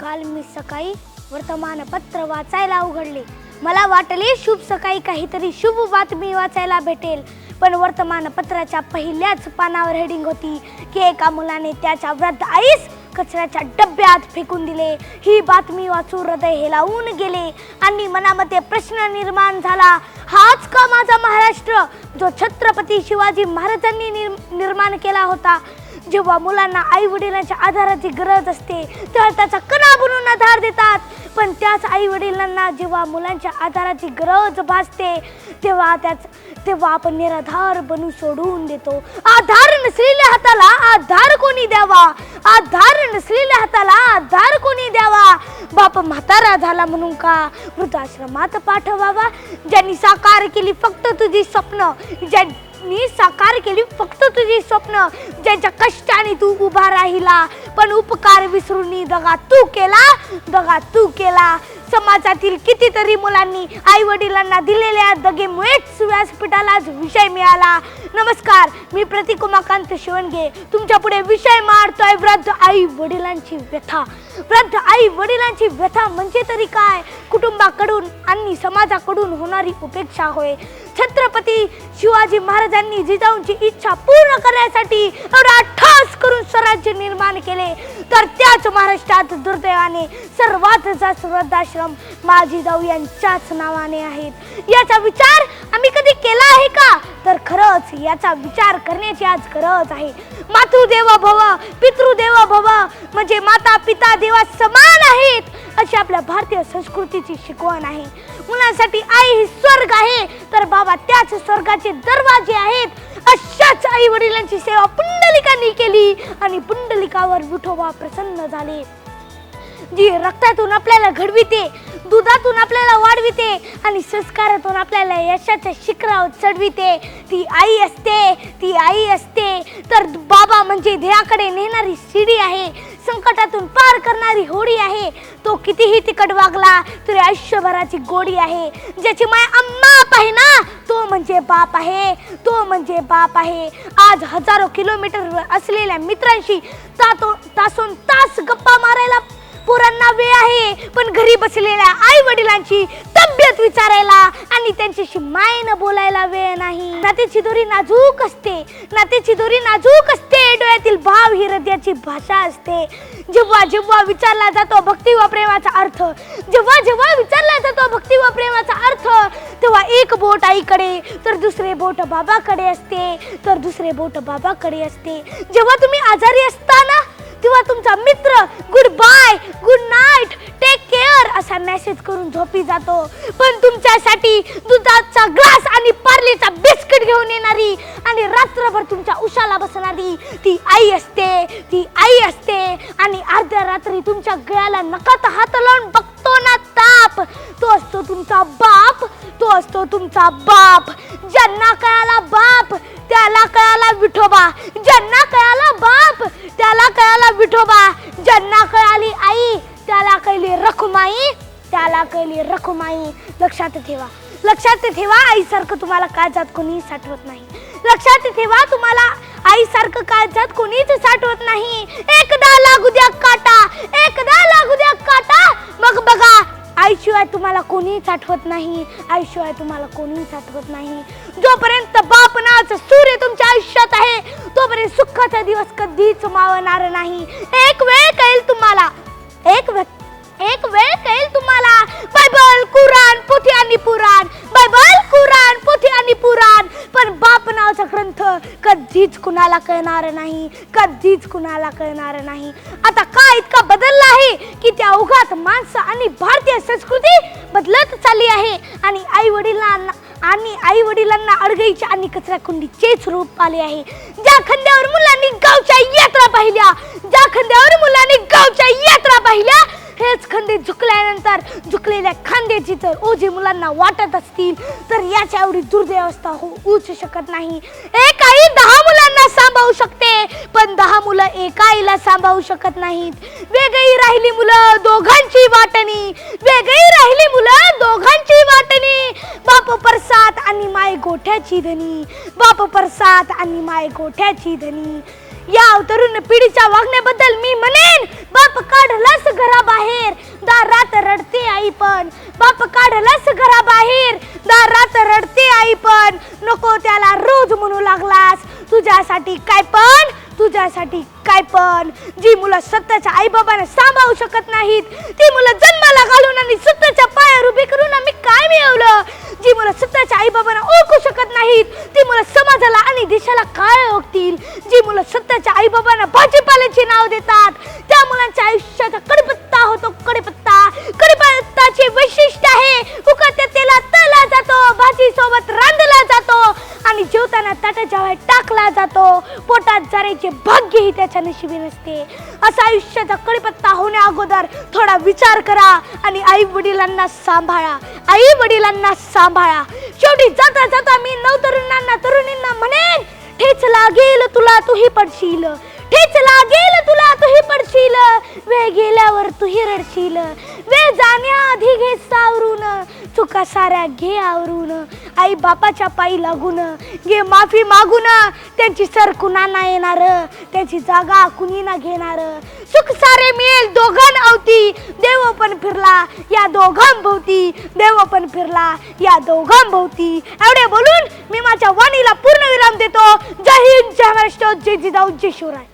काल मी सकाळी वर्तमानपत्र वाचायला उघडले. मला वाटले शुभ सकाळी काहीतरी शुभ बातमी वाचायला भेटेल. पण वर्तमानपत्राच्या पहिल्याच पानावर हेडिंग होती की एका मुलाने त्याच्या वृद्ध आईस कचऱ्याच्या डब्यात फेकून दिले. ही बातमी वाचून हृदय हेलावून गेले आणि मनामध्ये प्रश्न निर्माण झाला हाच का माझा महाराष्ट्र? जो छत्रपती शिवाजी महाराजांनी निर्माण केला होता. जेव्हा मुलांना आई वडिलांच्या आधाराची गरज असते तेव्हा त्याचा कणा बनून आधार देतात. पण त्याच आई वडिलांना जेव्हा मुलांच्या आधाराची गरज भासते तेव्हा त्याच तेव्हा आपण निराधार बनू सोडून देतो. आधार नसलेल्या हाताला आधार कोणी द्यावा? आधार नसलेल्या हाताला आधार कोणी द्यावा? बाप म्हातारा झाला म्हणून का वृद्धाश्रमात पाठवावा? ज्यांनी साकार केली फक्त तुझी स्वप्न मी साकार केली फक्त तुझी स्वप्न. ज्यांच्या कष्टाने तू उभा राहिला पण उपकार विसरून दगा तू केला. दगा तू केला. समाजातील कितीतरी मुलांनी आई वडिलांना दिलेल्या दगेमुळेच व्यासपीठाला विषय मिळाला. नमस्कार मी प्रतीक उमाकांत शिवणगे. तुमच्यापुढे विषय मारतोय वृद्ध आई वडिलांची व्यथा. वृद्ध आई वडिलांची व्यथा म्हणजे तरी काय? कुटुंबाकडून आणि समाजाकडून होणारी उपेक्षा होय. छत्रपती शिवाजी महाराजांनी जिजाऊंची इच्छा पूर्ण करण्यासाठी एवढा ठास करून स्वराज्य निर्माण केले तर त्याच महाराष्ट्रात दुर्दैवाने सर्वात जास्त वृद्धाश्रम माझी जाऊ यांच्याच नावाने आहेत. याचा विचार आम्ही कधी केला आहे का? तर खरंच याचा विचार करण्याची आज गरज आहे. मातृदेव भव पितृदेव भव म्हणजे माता पिता देवा समान आहेत अशी आपल्या भारतीय संस्कृतीची शिकवण आहे. मुलांसाठी आई ही स्वर्ग आहे तर बाबा त्याच स्वर्गाचे दरवाजे आहेत अशाच आई वडिलांची सेवा पुंडलिकांनी केली आणि पुंडलिकावर विठोबा प्रसन्न झाले. जी रक्तातून आपल्याला घडविते दुधातून आपल्याला वाढविते आणि संस्कारातून आपल्याला यशाच्या शिखरावर चढविते ती आई असते ती आई असते. तर बाबा म्हणजे ध्येयाकडे नेणारी शिडी आहे. संकटातून पार करणारी होडी आहे. तो कितीही तिकट वागला तरी आयुष्यभराची गोडी आहे. ज्याची माय अम्मा आहे ना तो म्हणजे बाप आहे. तो म्हणजे बाप आहे. आज हजारो किलोमीटर असलेल्या मित्रांशी तातो तासून तास गप्पा मारायला पोरांना वेळ आहे. पण घरी बसलेल्या आई वडिलांची तब्येत विचारायला आणि त्यांच्याशी मायेनं बोलायला वेळ नाही. नात्याची दोरी नाजूक असते. नातेची दोरी नाजूक असते. डोळ्यातील भाव ही हृदयाची भाषा असते. जेव्हा जेव्हा विचारला जातो भक्ती व प्रेमाचा अर्थ जेव्हा जेव्हा विचारला जातो भक्ती व प्रेमाचा अर्थ तेव्हा एक बोट आईकडे तर दुसरे बोट बाबाकडे असते. तर दुसरे बोट बाबाकडे असते. जेव्हा तुम्ही आजारी असताना तेव्हा तुमचा मित्र good bye good night message करून झोपी जातो. पण तुमच्यासाठी दुधाचा ग्लास आणि पार्लेचा बिस्किट घेऊन येणारी आणि रात्रभर तुमच्या उशाला बसणारी ती आई असते ती आई असते आणि अर्ध्या रात्री तुमच्या गळ्याला नकात हात लावून बघतो ना ताप. तो असतो तुमचा बाप तो असतो तुमचा बाप. ज्यांना कळाला बाप त्याला कळाला विठोबा. ज्यांना कळाला बाप त्याला कळाला विठोबा. ज्यांना कळाली आई त्याला कळली रखुमाई. त्याला केली रखुमाई लक्षात ठेवा. लक्षात ठेवा आईसारखं तुम्हाला काळजात कोणी साठवत नाही. लक्षात ठेवा तुम्हाला आईसारखं काळजात कोणीच साठवत नाही. एकदा लागू द्या काटा एकदा लागू द्या काटा. मग बघा आईशिवाय तुम्हाला कोणीच आठवत नाही आईशिवाय तुम्हाला कोणीच आठवत नाही. जोपर्यंत बाप सूर्य तुमच्या आयुष्यात आहे तोपर्यंत सुखाचा दिवस कधीच मावणार नाही. एक वेळ कळेल तुम्हाला. एक वे- एक वेळ कळेल तुम्हाला बायबल कुराण पोथी आणि पुराण बायबल कुराण पोथी आणि पुराण पण बाप नावाचा ग्रंथ कधीच कुणाला कळणार नाही कधीच कुणाला कळणार नाही. आता का इतका बदलला आहे की त्या उघात माणसं आणि भारतीय संस्कृती बदलत चालली आहे? आणि आई वडिलांना आणि आई वडिलांना अडगईच्या आणि कचरा कुंडीचेच रूप आले आहे. ज्या खांद्यावर मुलांनी गावच्या यात्रा पाहिल्या ज्या खांद्यावर मुलांनी गावच्या यात्रा पाहिल्या हेच खांदे झुकल्यानंतर झुकलेल्या खांद्याची जर ओझे मुलांना वाटत असतील तर याच्या एवढी दुर्दैवस्था होऊच शकत नाही. एक आई दहा मुलांना सांभाळू शकते पण दहा मुलं एका आईला सांभाळू शकत नाहीत. वेगळी राहिली मुलं दोघांची वाटणी. वेगळी राहिली मुलं दोघांची वाटणी. बाप परसात आणि माय गोठ्याची धनी. बाप परसात आणि माय गोठ्याची धनी. या तरुण पिढीच्या वागण्याबद्दल मी म्हणेन. बाप काढलास घराबाहेर दारात रडते आई पण. बाप काढलास घराबाहेर दारात रडते आई पण. नको त्याला रोज म्हणू लागलास. तुझ्यासाठी काय पण तुझ्यासाठी काय पण. जी मुलं स्वतःच्या आईबाबांना सांभाळू शकत नाहीत ती मुलं जन्माला घालून आणि स्वतःच्या पायावर उभी करून आम्ही काय मिळवलं? जी मुलं स्वतःच्या आईबाबांना ओळखू शकत नाहीत ती मुलं समाजाला आणि देशाला काय ओळखतील. जी मुलं स्वतःच्या आईबाबांना भाजीपाल्याचे नाव देतात त्या मुलांच्या आयुष्याचा कडपत्ता होतो कडपत्ता टाकला जातो. पोटात जाण्याचे भाग्यही त्याच्या नशिबी नसते. असा आयुष्याचा कडीपत्ता होण्या अगोदर थोडा विचार करा आणि आई वडिलांना सांभाळा. आई वडिलांना सांभाळा. शेवटी जाता जाता मी नवतरुणांना तरुणींना म्हणेन ठेच लागेल तुला तूही पडशील. ठेच लागेल तुला तूही पडशील. वेळ गेल्यावर तूही रडशील. वेळ जाण्याआधी घे सावरून. चुका साऱ्या घे आवरून. आई बापाच्या पायी लागून. घे माफी मागून. त्यांची सर कुणाला येणार? त्यांची जागा कुणी ना घेणार? सुख सारे मिळेल दोघां अवती. देव पण फिरला या दोघांभोवती देव पण फिरला या दोघांभोवती एवढे बोलून मी माझ्या वाणीला पूर्ण विराम देतो. जय हिंद जय महाराष्ट्र जय जिजाऊ जय शिवराय.